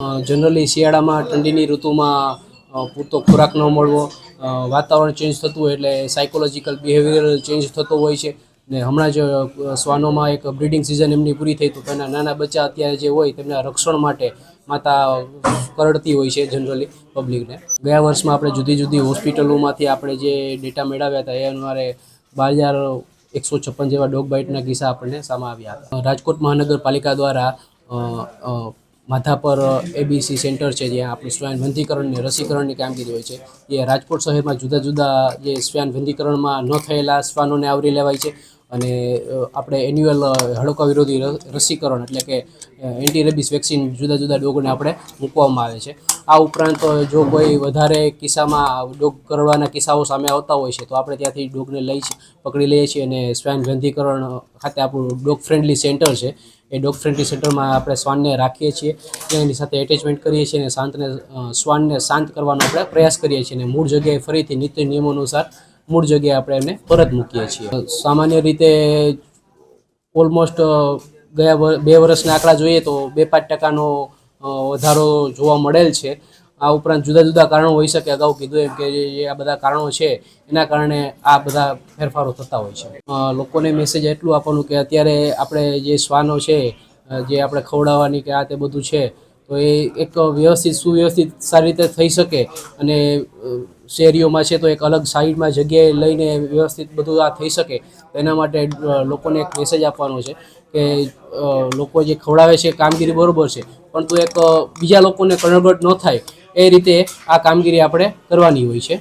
Generally શિયાળામાં ઠંડીની ઋતુમાં પૂરતો ખોરાક ન મળવો. વાતાવરણ ચેન્જ થતું હોય એટલે સાયકોલોજીકલ બિહેવિયરલ ચેન્જ થતો હોય છે. ને હમણાં જ શ્વાનોમાં એક બ્રિડિંગ સિઝન એમની પૂરી થઈ તો તેના નાના બચ્ચા અત્યારે જે હોય તેમના રક્ષણ માટે માતા કરડતી હોય છે જનરલી પબ્લિકને ગયા વર્ષમાં આપણે જુદી જુદી હોસ્પિટલોમાંથી આપણે જે ડેટા મેળવ્યા હતા એ અનુસારે બાર હજાર એકસો છપ્પન જેવા ડોગ બાઇટના કિસ્સા આપણને સામે આવ્યા હતા. રાજકોટ મહાનગરપાલિકા દ્વારા માધાપર એબીસી સેન્ટર છે, જ્યાં આપણે શ્વાન બંધીકરણની રસીકરણની કામગીરી હોય છે. એ રાજકોટ શહેરમાં જુદા જુદા જે શ્વાન વંધીકરણમાં ન થયેલા શ્વાનોને આવરી લેવાય છે અને આપણે એન્યુઅલ હડકા વિરોધી રસીકરણ એટલે કે એન્ટી રેબિસ વેક્સિન જુદા જુદા ડોગોને આપણે મૂકવામાં આવે છે. આ ઉપરાંત જો કોઈ વધારે કિસ્સામાં ડોગ કરડવાના કિસ્સાઓ સામે આવતા હોય છે, તો આપણે ત્યાંથી ડોગને લઈ પકડી લઈએ છીએ અને શ્વાન બંધીકરણ ખાતે આપણું ડોગ ફ્રેન્ડલી સેન્ટર છે. એ ડોગ ફ્રેન્ડલી સેન્ટરમાં આપણે શ્વાનને રાખીએ છીએ ત્યાં એની સાથે એટેચમેન્ટ કરીએ છીએ અને શાંતને શ્વાનને શાંત કરવાનો આપણે પ્રયાસ કરીએ છીએ અને મૂળ જગ્યાએ ફરીથી નીતિ નિયમો અનુસાર મૂળ જગ્યાએ આપણે એમને પરત મૂકીએ છીએ. સામાન્ય રીતે ઓલમોસ્ટ ગયા બે વર્ષના આંકડા જોઈએ તો બે પાંચ ટકાનો વધારો જોવા મળેલ છે. આ ઉપરાંત જુદા જુદા કારણો હોઈ શકે. અગાઉ કીધું એમ કે જે આ બધા કારણો છે, એના કારણે આ બધા ફેરફારો થતા હોય છે. લોકોને મેસેજ એટલું આપવાનું કે અત્યારે આપણે જે શ્વાનો છે જે આપણે ખવડાવવાની કે આ તે બધું છે, તો એ એક વ્યવસ્થિત, સુવ્યવસ્થિત સારી રીતે થઈ શકે અને શેરીઓમાં છે તો એક અલગ સાઈડમાં જગ્યાએ લઈને વ્યવસ્થિત બધું આ થઈ શકે. એના માટે લોકોને એક મેસેજ આપવાનો છે કે લોકો જે ખવડાવે છે કામગીરી બરોબર છે. પરંતુ એક બીજા લોકોને કણગટ ન થાય એ રીતે આ કામગીરી આપણે કરવાની હોય છે.